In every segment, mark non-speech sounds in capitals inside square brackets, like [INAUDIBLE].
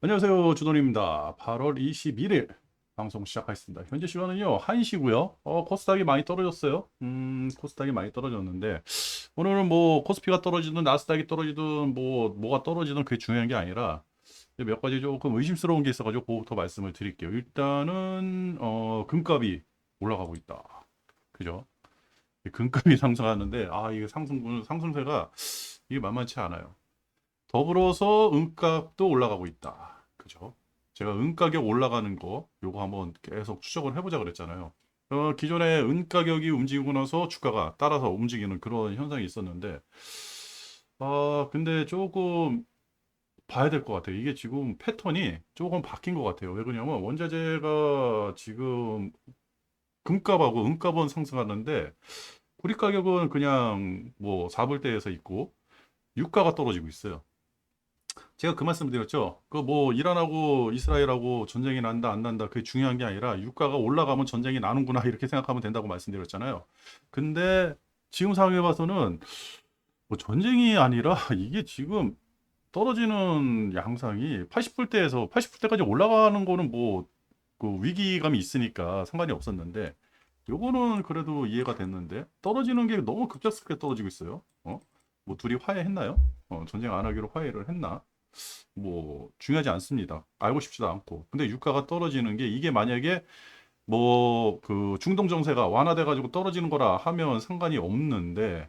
안녕하세요. 주돈입니다. 8월 21일 방송 시작하겠습니다. 현재 시간은요, 1시고요. 어, 코스닥이 많이 떨어졌어요. 음, 코스닥이 많이 떨어졌는데, 오늘은 뭐, 코스피가 떨어지든, 나스닥이 떨어지든, 뭐, 뭐가 떨어지든 그게 중요한 게 아니라, 몇 가지 조금 의심스러운 게 있어가지고, 그거부터 말씀을 드릴게요. 일단은, 어, 금값이 올라가고 있다. 그죠? 이 금값이 [LAUGHS] 상승하는데, 아, 이게 상승, 상승세가, 이게 만만치 않아요. 더불어서 은값도 올라가고 있다. 그죠? 제가 은 가격 올라가는 거 요거 한번 계속 추적을 해보자 그랬잖아요. 어, 기존에 은 가격이 움직이고 나서 주가가 따라서 움직이는 그런 현상이 있었는데 아 근데 조금 봐야 될 것 같아요. 이게 지금 패턴이 조금 바뀐 것 같아요. 왜 그러냐면 원자재가 지금 금값하고 은값은 상승하는데 구리 가격은 그냥 뭐 4불대에서 있고 유가가 떨어지고 있어요. 제가 그 말씀 드렸죠. 그 뭐 이란하고 이스라엘하고 전쟁이 난다 안 난다 그게 중요한 게 아니라 유가가 올라가면 전쟁이 나는구나 이렇게 생각하면 된다고 말씀드렸잖아요. 근데 지금 상황에 봐서는 뭐 전쟁이 아니라 [LAUGHS] 이게 지금 떨어지는 양상이 80불대에서 80불대까지 올라가는 거는 뭐 그 위기감이 있으니까 상관이 없었는데 요거는 그래도 이해가 됐는데 떨어지는 게 너무 급작스럽게 떨어지고 있어요. 어? 뭐 둘이 화해했나요? 어, 전쟁 안 하기로 화해를 했나? 뭐 중요하지 않습니다. 알고 싶지도 않고. 근데 유가가 떨어지는 게 이게 만약에 뭐 그 중동 정세가 완화돼 가지고 떨어지는 거라 하면 상관이 없는데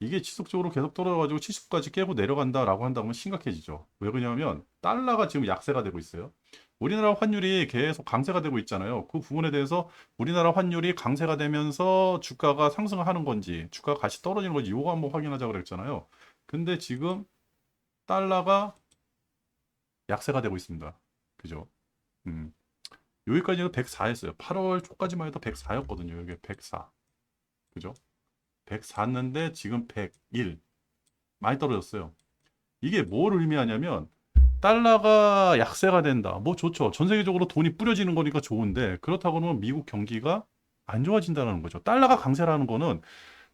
이게 지속적으로 계속 떨어져 가지고 70까지 깨고 내려간다라고 한다면 심각해지죠. 왜 그러냐면 달러가 지금 약세가 되고 있어요. 우리나라 환율이 계속 강세가 되고 있잖아요. 그 부분에 대해서 우리나라 환율이 강세가 되면서 주가가 상승하는 건지 주가가 같이 떨어지는 건지 이거 한번 확인하자 그랬잖아요. 근데 지금 달러가 약세가 되고 있습니다. 그죠? 음. 여기까지는 104였어요. 8월 초까지만 해도 104였거든요. 여기 104. 그죠? 104였는데 지금 101. 많이 떨어졌어요. 이게 뭘 의미하냐면 달러가 약세가 된다. 뭐 좋죠. 전 세계적으로 돈이 뿌려지는 거니까 좋은데 그렇다고 하면 미국 경기가 안 좋아진다는 거죠. 달러가 강세라는 거는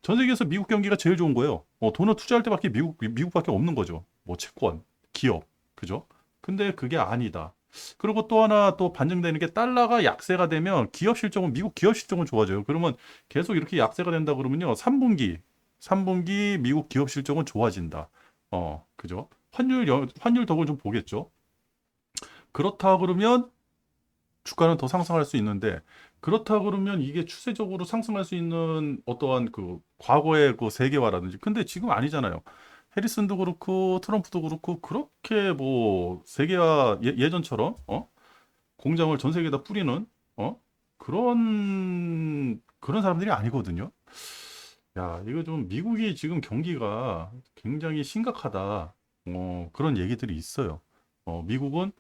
전 세계에서 미국 경기가 제일 좋은 거예요. 어, 돈을 투자할 때밖에 미국 미국밖에 없는 거죠. 뭐 채권, 기업, 그죠? 근데 그게 아니다. 그리고 또 하나 또 반증되는 게 달러가 약세가 되면 기업 실적은 미국 기업 실적은 좋아져요. 그러면 계속 이렇게 약세가 된다 그러면요. 3분기 3분기 미국 기업 실적은 좋아진다. 어, 그죠? 환율 여- 환율 덕을 좀 보겠죠. 그렇다 그러면 주가는 더 상승할 수 있는데 그렇다 그러면 이게 추세적으로 상승할 수 있는 어떠한 그 과거의 그 세계화라든지 근데 지금 아니잖아요. 해리슨도 그렇고 트럼프도 그렇고 그렇게 뭐 세계화 예, 예전처럼 어? 공장을 전 세계에다 뿌리는 어? 그런 그런 사람들이 아니거든요. 야, 이거 좀 미국이 지금 경기가 굉장히 심각하다. 어, 그런 얘기들이 있어요. 어, 미국은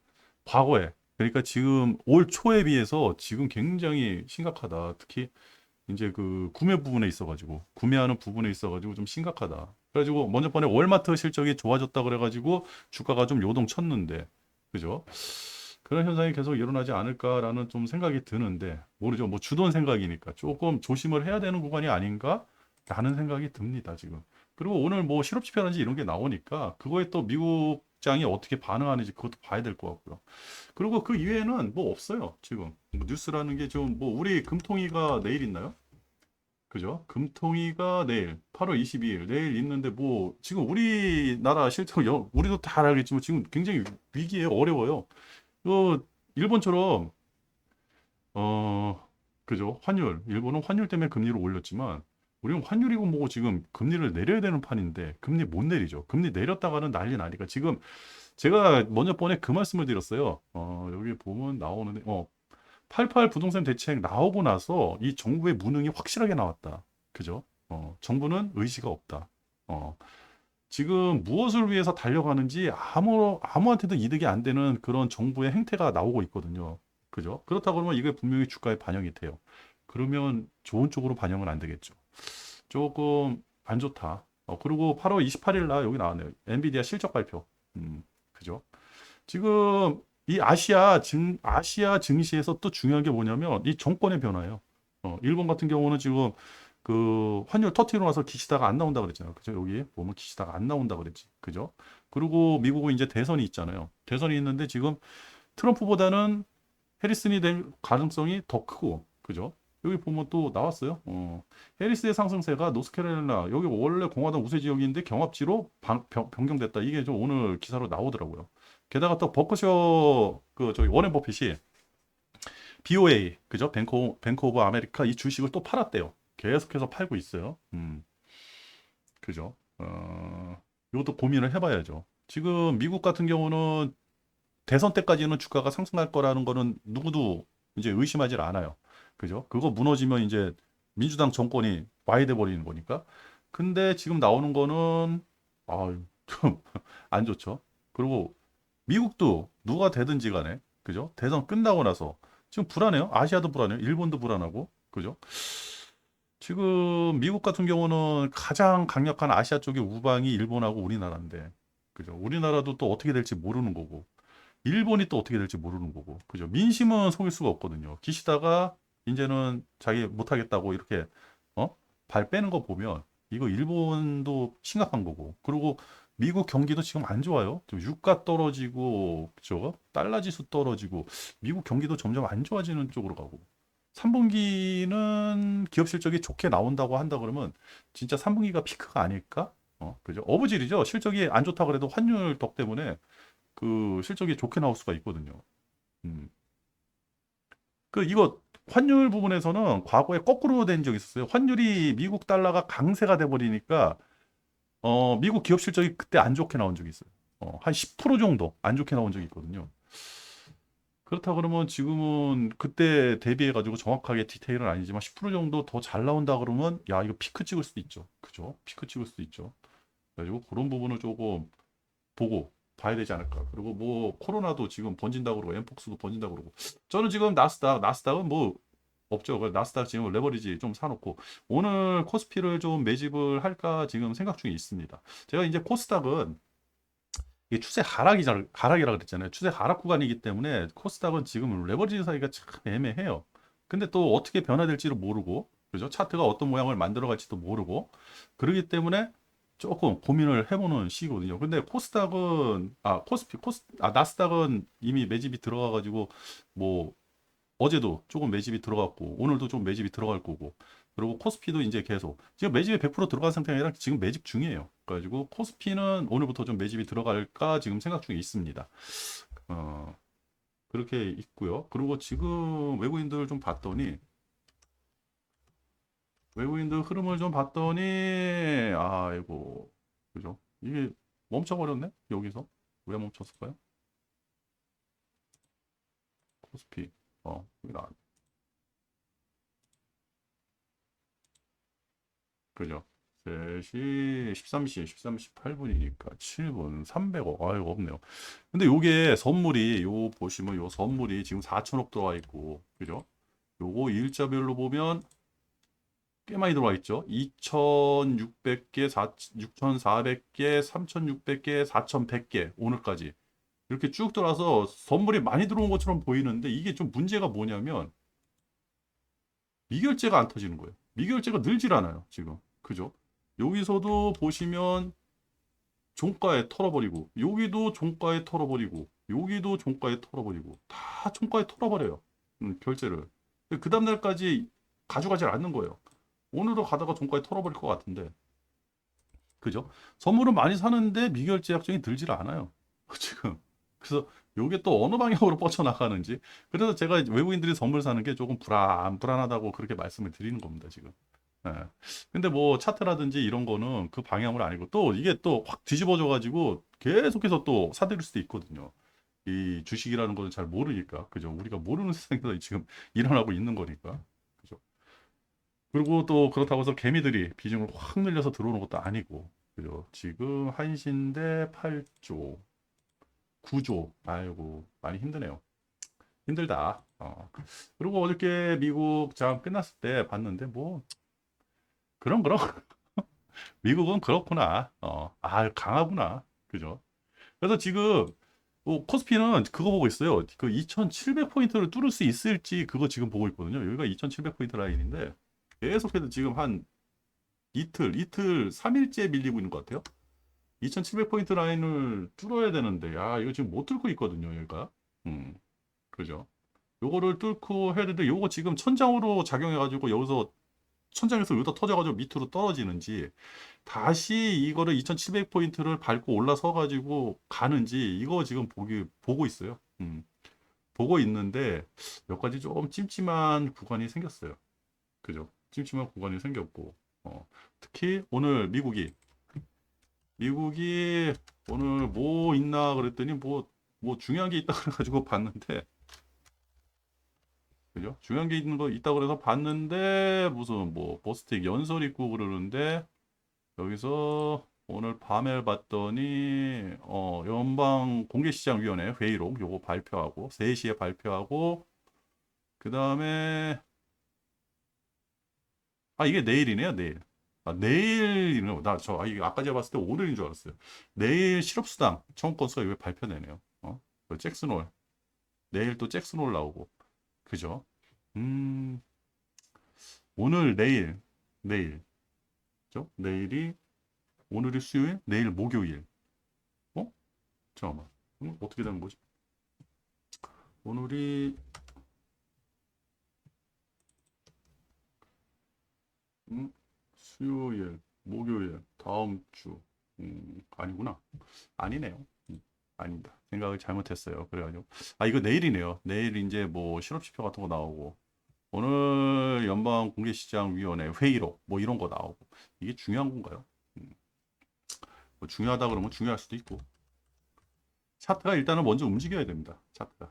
과거에 그러니까 지금 올 초에 비해서 지금 굉장히 심각하다. 특히 이제 그 구매 부분에 있어 가지고 구매하는 부분에 있어 가지고 좀 심각하다. 그래가지고 먼저 번에 월마트 실적이 좋아졌다 그래가지고 주가가 좀 요동쳤는데 그죠? 그런 현상이 계속 일어나지 않을까라는 좀 생각이 드는데 모르죠. 뭐 주돈 생각이니까 조금 조심을 해야 되는 구간이 아닌가라는 생각이 듭니다 지금. 그리고 오늘 뭐 실업지표라든지 이런 게 나오니까 그거에 또 미국 장이 어떻게 반응하는지 그것도 봐야 될 것 같고요. 그리고 그 이외에는 뭐 없어요 지금 뭐 뉴스라는 게 좀 뭐 우리 금통위가 내일 있나요? 그죠? 금통위가 내일 8월 22일 내일 있는데 뭐 지금 우리나라 여- 우리도 다 알겠지만 지금 굉장히 위기에 어려워요. 그 일본처럼 어 그죠? 환율 일본은 환율 때문에 금리를 올렸지만 우리는 환율이고 뭐고 지금 금리를 내려야 되는 판인데 금리 못 내리죠. 금리 내렸다가는 난리 나니까 지금 제가 먼저 번에 그 말씀을 드렸어요. 어 여기 보면 나오는데 어 88 부동산 대책 나오고 나서 이 정부의 무능이 확실하게 나왔다. 그죠? 어, 정부는 의지가 없다. 어, 지금 무엇을 위해서 달려가는지 아무, 아무한테도 이득이 안 되는 그런 정부의 행태가 나오고 있거든요. 그죠? 그렇다고 그러면 이게 분명히 주가에 반영이 돼요. 그러면 좋은 쪽으로 반영은 안 되겠죠. 조금 안 좋다. 어, 그리고 8월 28일 날 여기 나왔네요. 엔비디아 실적 발표. 음, 그죠? 지금 이 아시아 증 아시아 증시에서 또 중요한 게 뭐냐면 이 정권의 변화예요. 어, 일본 같은 경우는 지금 그 환율 터트리고 나서 기시다가 안 나온다 그랬잖아요. 그죠? 여기 보면 기시다가 안 나온다 그랬지. 그죠? 그리고 미국은 이제 대선이 있잖아요. 대선이 있는데 지금 트럼프보다는 해리슨이 될 가능성이 더 크고, 그죠? 여기 보면 또 나왔어요. 어, 해리스의 상승세가 노스캐롤라이나 여기 원래 공화당 우세 지역인데 경합지로 변경됐다. 이게 좀 오늘 기사로 나오더라고요. 게다가 또 버커셔 그 저기 워렌 버핏이 BOA 그죠? 뱅크 뱅크 오브 아메리카 이 주식을 또 팔았대요. 계속해서 팔고 있어요. 음. 그죠? 어, 이것도 고민을 해봐야죠. 지금 미국 같은 경우는 대선 때까지는 주가가 상승할 거라는 거는 누구도 이제 의심하지 않아요. 그죠? 그거 무너지면 이제 민주당 정권이 와야 돼 버리는 거니까. 근데 지금 나오는 거는 아, 좀 [LAUGHS] 안 좋죠. 그리고 미국도 누가 되든지 간에 그죠? 대선 끝나고 나서 지금 불안해요. 아시아도 불안해요. 일본도 불안하고 그죠? 지금 미국 같은 경우는 가장 강력한 아시아 쪽의 우방이 일본하고 우리나라인데 그죠? 우리나라도 또 어떻게 될지 모르는 거고 일본이 또 어떻게 될지 모르는 거고 그죠? 민심은 속일 수가 없거든요. 기시다가 이제는 자기 못하겠다고 이렇게 어? 발 빼는 거 보면 이거 일본도 심각한 거고 그리고 미국 경기도 지금 안 좋아요. 좀 유가 떨어지고 그죠? 달러 지수 떨어지고 미국 경기도 점점 안 좋아지는 쪽으로 가고 3분기는 기업 실적이 좋게 나온다고 한다 그러면 진짜 3분기가 피크가 아닐까? 어, 그죠? 어부질이죠. 실적이 안 좋다 그래도 환율 덕 때문에 그 실적이 좋게 나올 수가 있거든요. 음. 그 이거 환율 부분에서는 과거에 거꾸로 된 적이 있었어요. 환율이 미국 달러가 강세가 돼 버리니까 어, 미국 기업 실적이 그때 안 좋게 나온 적이 있어요. 어, 한 10% 정도 안 좋게 나온 적이 있거든요. 그렇다 그러면 지금은 그때 대비해 가지고 정확하게 디테일은 아니지만 10% 정도 더 잘 나온다 그러면 야 이거 피크 찍을 수도 있죠. 그죠? 피크 찍을 수도 있죠. 그래가지고 그런 부분을 조금 보고 봐야 되지 않을까. 그리고 뭐 코로나도 지금 번진다 그러고 엠폭스도 번진다 그러고 저는 지금 나스닥 나스닥은 뭐 없죠. 나스닥 지금 레버리지 좀 사놓고 오늘 코스피를 좀 매집을 할까 지금 생각 중에 있습니다. 제가 이제 코스닥은 이게 추세 하락이라 하락이라 그랬잖아요. 추세 하락 구간이기 때문에 코스닥은 지금 레버리지 사이가 참 애매해요. 근데 또 어떻게 변화될지를 모르고 그죠? 차트가 어떤 모양을 만들어 갈지도 모르고 그러기 때문에 조금 고민을 해보는 시기거든요. 근데 코스닥은 아 코스피 코스 아 나스닥은 이미 매집이 들어가 가지고 뭐 어제도 조금 매집이 들어갔고 오늘도 좀 매집이 들어갈 거고 그리고 코스피도 이제 계속 지금 매집이 100% 들어간 상태가 아니라 지금 매집 중이에요. 그래가지고 코스피는 오늘부터 좀 매집이 들어갈까 지금 생각 중에 있습니다. 어 그렇게 있고요. 그리고 지금 외국인들 좀 봤더니 외국인들 흐름을 좀 봤더니 아이고 그죠? 이게 멈춰버렸네 여기서 왜 멈췄을까요? 코스피 어 여기 나 그죠? 3시 13시 13시 8분이니까 7분 300억 아이고 없네요. 근데 요게 선물이 요 보시면 요 선물이 지금 4천억 들어와 있고 그죠? 요거 일자별로 보면 꽤 많이 들어와 있죠. 2,600개, 6,400개, 3,600개, 4,100개 오늘까지 이렇게 쭉 들어와서 선물이 많이 들어온 것처럼 보이는데 이게 좀 문제가 뭐냐면 미결제가 안 터지는 거예요. 미결제가 늘질 않아요. 지금 그죠? 여기서도 보시면 종가에 털어버리고 여기도 종가에 털어버리고 여기도 종가에 털어버리고 다 종가에 털어버려요. 음, 결제를. 그 다음날까지 가져가지 않는 거예요. 오늘도 가다가 종가에 털어버릴 것 같은데. 그죠? 선물은 많이 사는데 미결제 약정이 들질 않아요. [LAUGHS] 지금. 그래서 요게 또 어느 방향으로 [LAUGHS] 뻗쳐나가는지. 그래서 제가 외국인들이 선물 사는 게 조금 불안, 불안하다고 그렇게 말씀을 드리는 겁니다, 지금. 예. 근데 뭐 차트라든지 이런 거는 그 방향으로 아니고 또 이게 또 확 뒤집어져 가지고 계속해서 또 사들일 수도 있거든요. 이 주식이라는 거는 잘 모르니까. 그죠? 우리가 모르는 [LAUGHS] 세상에서 지금 일어나고 있는 거니까. 그죠? 그리고 또 그렇다고 해서 개미들이 비중을 확 늘려서 들어오는 것도 아니고. 그죠? 지금 1시인데 8조, 9조. 아이고, 많이 힘드네요. 힘들다. 어. 그리고 어저께 미국 장 끝났을 때 봤는데 뭐 그럼 그럼 [LAUGHS] 미국은 그렇구나. 어, 아 강하구나. 그죠? 그래서 지금 뭐 코스피는 그거 보고 있어요. 그 2,700포인트를 뚫을 수 있을지 그거 지금 보고 있거든요. 여기가 2,700포인트 라인인데 계속해서 지금 한 이틀, 이틀, 3일째 밀리고 있는 것 같아요. 2700포인트 라인을 뚫어야 되는데, 야, 이거 지금 못 뚫고 있거든요, 얘가. 음, 그죠? 요거를 뚫고 해야 되는데, 요거 지금 천장으로 작용해 가지고, 여기서, 천장에서 여기다 터져 가지고 밑으로 떨어지는지, 다시 이거를 2700포인트를 밟고 올라서 가지고 가는지, 이거 지금 보기, 보고 있어요. 음, 보고 있는데, 몇 가지 좀 찜찜한 구간이 생겼어요. 그죠? 찜찜한 구간이 생겼고, 어, 특히 오늘 미국이 미국이 오늘 뭐 있나 그랬더니 뭐, 뭐 중요한 게 있다 [LAUGHS] 그래가지고 봤는데, 그죠? 중요한 게 있는 거 있다 그래서 봤는데, 무슨 뭐 버스틱 연설 있고 그러는데, 여기서 오늘 밤에 봤더니, 어, 연방 공개시장위원회 회의록 요거 발표하고, 3시에 발표하고, 그 다음에, 아, 이게 내일이네요, 내일. 아, 내일이네요. 나, 저, 아, 아까 제가 봤을 때 오늘인 줄 알았어요. 내일 실업수당 청구 건수가 이거 발표되네요. 어? 그 잭슨홀. 내일 또 잭슨홀 나오고. 그죠? 음, 오늘, 내일, 내일. 그죠? 내일이, 오늘이 수요일, 내일 목요일. 어? 잠깐만. 음, 어떻게 되는 거지? 오늘이, 음, 수요일, 목요일, 다음 주. 음, 아니구나. 아니네요. 음, 아니다. 생각을 잘못했어요. 그래가지고. 아, 이거 내일이네요. 내일 이제 뭐 실업지표 같은 거 나오고. 오늘 연방공개시장위원회 회의록 뭐 이런 거 나오고. 이게 중요한 건가요? 음, 뭐 중요하다 그러면 중요할 수도 있고. 차트가 일단은 먼저 움직여야 됩니다. 차트가.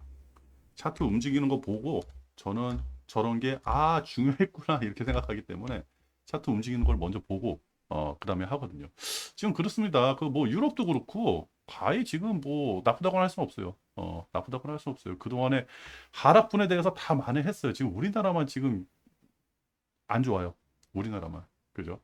차트 움직이는 거 보고 저는 저런 게 아, 중요했구나 이렇게 생각하기 때문에 차트 움직이는 걸 먼저 보고 어 그 다음에 하거든요. 지금 그렇습니다. 그 뭐 유럽도 그렇고 과히 지금 뭐 나쁘다고는 할 수는 없어요. 어 나쁘다고는 할 수 없어요. 그동안에 하락분에 대해서 다 만회했어요. 지금 우리나라만 지금 안 좋아요. 우리나라만. 그죠?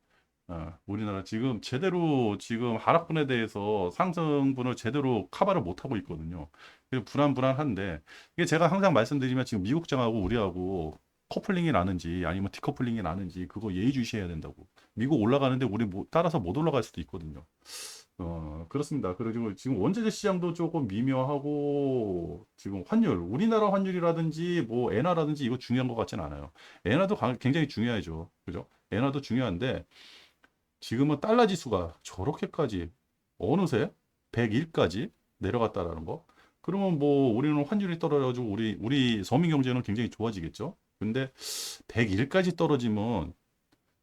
어, 우리나라 지금 제대로 지금 하락분에 대해서 상승분을 제대로 커버를 못 하고 있거든요. 그래서 불안불안한데 이게 제가 항상 말씀드리면 지금 미국장하고 우리하고 커플링이 나는지 아니면 디커플링이 나는지 그거 예의주시해야 된다고. 미국 올라가는데 우리 뭐 따라서 못 올라갈 수도 있거든요. 어, 그렇습니다. 그리고 지금 원재재 시장도 조금 미묘하고 지금 환율, 우리나라 환율이라든지 뭐 엔화라든지 이거 중요한 것 같지는 않아요. 엔화도 가- 굉장히 중요하죠. 그죠? 엔화도 중요한데 지금은 달러 지수가 저렇게까지 어느새 101까지 내려갔다라는 거. 그러면 뭐 우리는 환율이 떨어져가지고 우리 우리 서민 경제는 굉장히 좋아지겠죠. 근데 101까지 떨어지면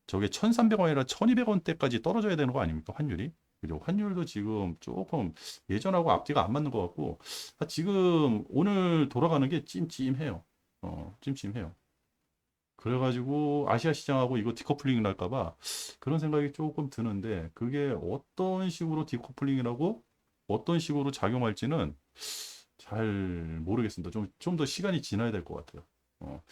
저게 1,300원이라 1,200원대까지 떨어져야 되는 거 아닙니까? 환율이? 그죠? 환율도 지금 조금 예전하고 앞뒤가 안 맞는 것 같고 아, 지금 오늘 돌아가는 게 찜찜해요. 어, 찜찜해요. 그래가지고 아시아 시장하고 이거 디커플링이 날까봐 그런 생각이 조금 드는데 그게 어떤 식으로 디커플링이라고 어떤 식으로 작용할지는 잘 모르겠습니다. 좀, 좀 더 시간이 지나야 될 것 같아요. 어.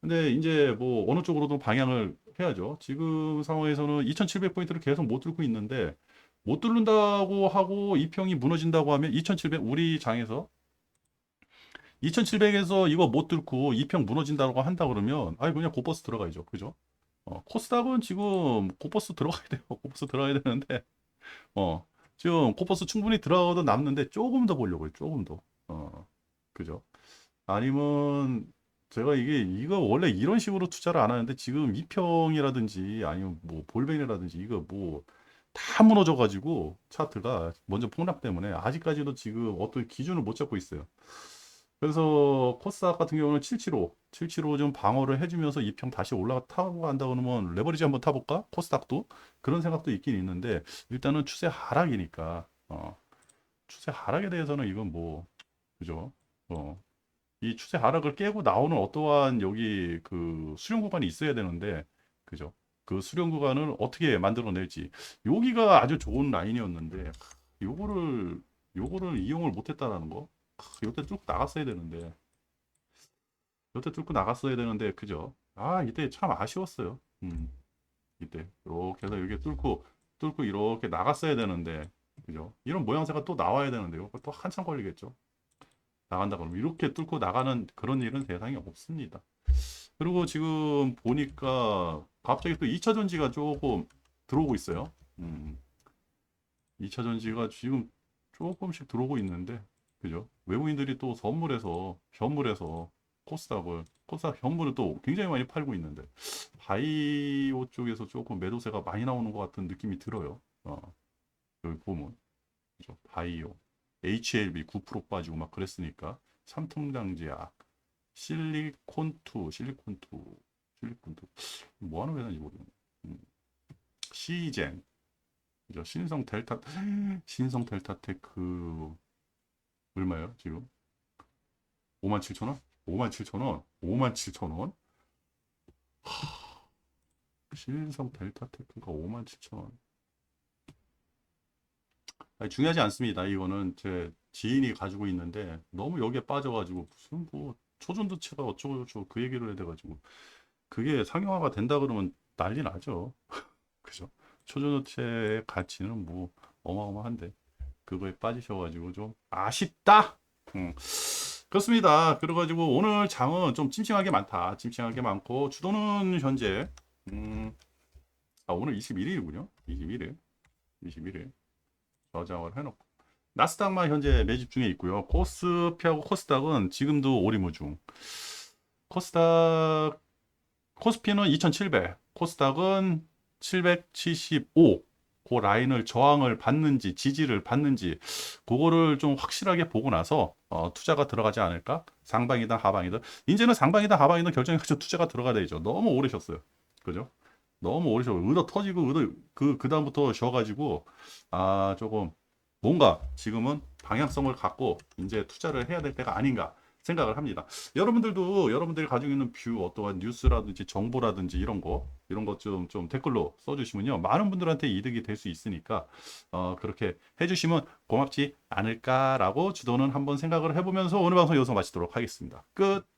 근데 이제 뭐 어느 쪽으로도 방향을 해야죠. 지금 상황에서는 2700포인트를 계속 못 뚫고 있는데 못 뚫는다고 하고 이 평이 무너진다고 하면 2700 우리 장에서 2700에서 이거 못 뚫고 이 평 무너진다고 한다 그러면 아이 그냥 고버스 들어가야죠. 그죠? 어, 코스닥은 지금 고버스 들어가야 돼요. [LAUGHS] 고버스 들어가야 되는데 어, 지금 고버스 충분히 들어가도 남는데 조금 더 보려고요. 조금 더. 어, 그죠? 아니면 제가 이게 이거 원래 이런 식으로 투자를 안 하는데 지금 이평이라든지 아니면 뭐 볼벤이라든지 이거 뭐 다 무너져 가지고 차트가 먼저 폭락 때문에 아직까지도 지금 어떤 기준을 못 잡고 있어요. 그래서 코스닥 같은 경우는 775, 775 좀 방어를 해주면서 이평 다시 올라가 타고 간다 그러면 레버리지 한번 타볼까? 코스닥도 그런 생각도 있긴 있는데 일단은 추세 하락이니까 어, 추세 하락에 대해서는 이건 뭐 그죠? 어, 이 추세 하락을 깨고 나오는 어떠한 여기 그 수렴 구간이 있어야 되는데 그죠? 그 수렴 구간을 어떻게 만들어낼지 여기가 아주 좋은 라인이었는데 요거를 요거를 이용을 못했다라는 거 요때 뚫고 나갔어야 되는데 요때 뚫고 나갔어야 되는데 그죠? 아 이때 참 아쉬웠어요. 음 이때 이렇게 해서 여기 뚫고 뚫고 이렇게 나갔어야 되는데 그죠? 이런 모양새가 또 나와야 되는데 요거 또 한참 걸리겠죠? 나간다 그러면 이렇게 뚫고 나가는 그런 일은 세상에 없습니다. 그리고 지금 보니까 갑자기 또 2차 전지가 조금 들어오고 있어요. 음. 2차 전지가 지금 조금씩 들어오고 있는데 그죠? 외국인들이 또 선물해서 현물해서 코스닥을 코스닥 현물을 또 굉장히 많이 팔고 있는데 바이오 쪽에서 조금 매도세가 많이 나오는 것 같은 느낌이 들어요. 어, 여기 보면 그죠? 바이오 HLB 9% 빠지고 막 그랬으니까 삼통장제약 실리콘2 실리콘2 실리콘2 뭐 하는 회사인지 모르겠네. 음. 시젠 그죠? 신성 델타 신성 델타테크 얼마예요 지금? 5만 7천 원? 5만 7천 원? 5만 7천 원? 하... 신성 델타테크가 5만 7천 원. 중요하지 않습니다. 이거는 제 지인이 가지고 있는데 너무 여기에 빠져가지고 무슨 뭐 초전도체가 어쩌고 저쩌고 그 얘기를 해야 돼가지고 그게 상용화가 된다 그러면 난리 나죠. [LAUGHS] 그죠? 초전도체의 가치는 뭐 어마어마한데 그거에 빠지셔가지고 좀 아쉽다. 음. 그렇습니다. 그래가지고 오늘 장은 좀 찜찜하게 많다. 찜찜하게 많고 주도는 현재 음, 아 오늘 21일이군요. 21일, 21일 저장을 해놓고 나스닥만 현재 매집 중에 있고요. 코스피하고 코스닥은 지금도 오리무 중. 코스닥 코스피는 2,700, 코스닥은 775. 그 라인을 저항을 받는지 지지를 받는지 그거를 좀 확실하게 보고 나서 어, 투자가 들어가지 않을까? 상방이든 하방이든 이제는 상방이든 하방이든 결정해서 [LAUGHS] 투자가 들어가야 되죠. 너무 오래셨어요. 그죠? 너무 오래 쉬어. 의도 터지고 의도 그 그다음부터 쉬어가지고 아 조금 뭔가 지금은 방향성을 갖고 이제 투자를 해야 될 때가 아닌가 생각을 합니다. 여러분들도 여러분들이 가지고 있는 뷰 어떠한 뉴스라든지 정보라든지 이런 거 이런 것 좀 좀 댓글로 써주시면요 많은 분들한테 이득이 될 수 있으니까 어 그렇게 해주시면 고맙지 않을까라고 주도는 한번 생각을 해보면서 오늘 방송 여기서 마치도록 하겠습니다. 끝.